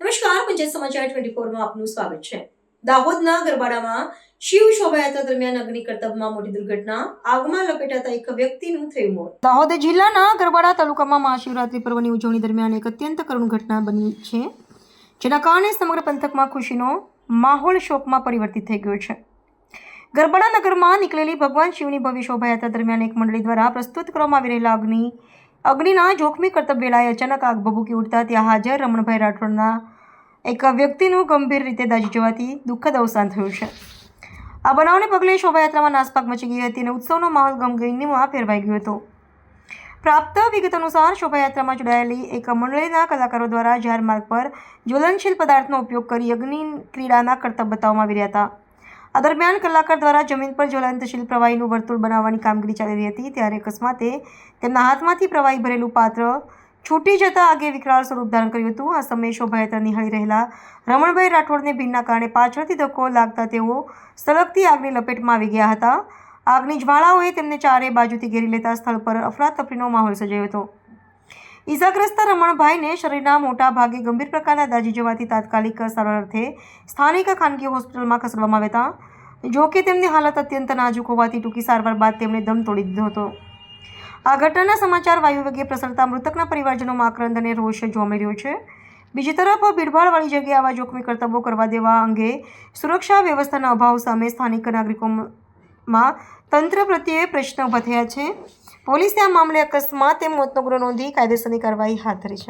નમસ્કાર, પંચાયત સમાચાર ટ્વેન્ટી ફોરમાં આપનું સ્વાગત છે. દાહોદના ગરબાડામાં શિવ શોભાયાત્રા દરમિયાન અગ્નિ કરતબમાં મોટી દુર્ઘટના, આગમાં લપેટાતા એક વ્યક્તિનું થયું મોત. દાહોદ જિલ્લાના ગરબાડા તાલુકામાં મહાશિવરાત્રી પર્વની ઉજવણી દરમિયાન એક અત્યંત કરુણ ઘટના બની છે, જેના કારણે સમગ્ર પંથકમાં ખુશીનો માહોલ શોકમાં પરિવર્તિત થઈ ગયો છે. ગરબાડા નગરમાં નીકળેલી ભગવાન શિવની ભવ્ય શોભાયાત્રા દરમિયાન એક મંડળી દ્વારા પ્રસ્તુત કરવામાં આવી રહેલા અગ્નિ, અગ્નિના જોખમી કરતબ વેળાએ અચાનક આગ ભભૂકી ઉડતા ત્યાં હાજર રમણભાઈ રાઠોડના એક વ્યક્તિનું ગંભીર રીતે દાજી જવાથી દુઃખદ અવસાન થયું છે. આ બનાવને પગલે શોભાયાત્રામાં નાસપાક મચી ગઈ હતી અને ઉત્સવનો માહોલ ગમગીનીમાં ફેરવાઈ ગયો હતો. પ્રાપ્ત વિગત અનુસાર શોભાયાત્રામાં જોડાયેલી એક મંડળીના કલાકારો દ્વારા જાહેર માર્ગ પર જ્વલનશીલ પદાર્થનો ઉપયોગ કરી અગ્નિ ક્રીડાના કરતબ બતાવવામાં આવી રહ્યા હતા. આ દરમિયાન કલાકાર દ્વારા જમીન પર જ્વલંતશીલ પ્રવાહીનું વર્તુળ બનાવવાની કામગીરી ચાલી રહી હતી, ત્યારે અકસ્માતે તેમના હાથમાંથી પ્રવાહી ભરેલું પાત્ર છૂટી જતા આગે વિકરાળ સ્વરૂપ ધારણ કર્યું હતું. આ સમયે શોભાયાત્રા નિહાળી રહેલા રમણભાઈ રાઠોડને ભીડના કારણે પાછળથી ધક્કો લાગતા તેઓ સળગતી આગની લપેટમાં આવી ગયા હતા. આગની જ્વાળાઓએ તેમને ચારે બાજુથી ઘેરી લેતા સ્થળ પર અફરાતફરીનો માહોલ સર્જાયો હતો. ઈજાગ્રસ્ત રમણભાઈને શરીરના મોટા ભાગે ગંભીર પ્રકારના દાજી જવાથી તાત્કાલિક સારવાર અર્થે સ્થાનિક ખાનગી હોસ્પિટલમાં ખસેડવામાં આવ્યા હતા. જો કે તેમની હાલત અત્યંત નાજુક હોવાથી ટૂંકી સારવાર બાદ તેમણે દમ તોડી દીધો હતો. આ ઘટનાના સમાચાર વાયુવેગે પ્રસરતા મૃતકના પરિવારજનોમાં આક્રંદ અને રોષ જોવા છે. બીજી તરફ, ભીડભાડવાળી જગ્યાએ આવા જોખમી કરતબો કરવા દેવા અંગે સુરક્ષા વ્યવસ્થાના અભાવ સામે સ્થાનિક નાગરિકોમાં તંત્ર પ્રત્યે પ્રશ્ન ઊભા થયા છે. પોલીસે આ મામલે અકસ્માતે મોતનો ગુનો નોંધી કાયદેસરની કાર્યવાહી હાથ ધરી છે.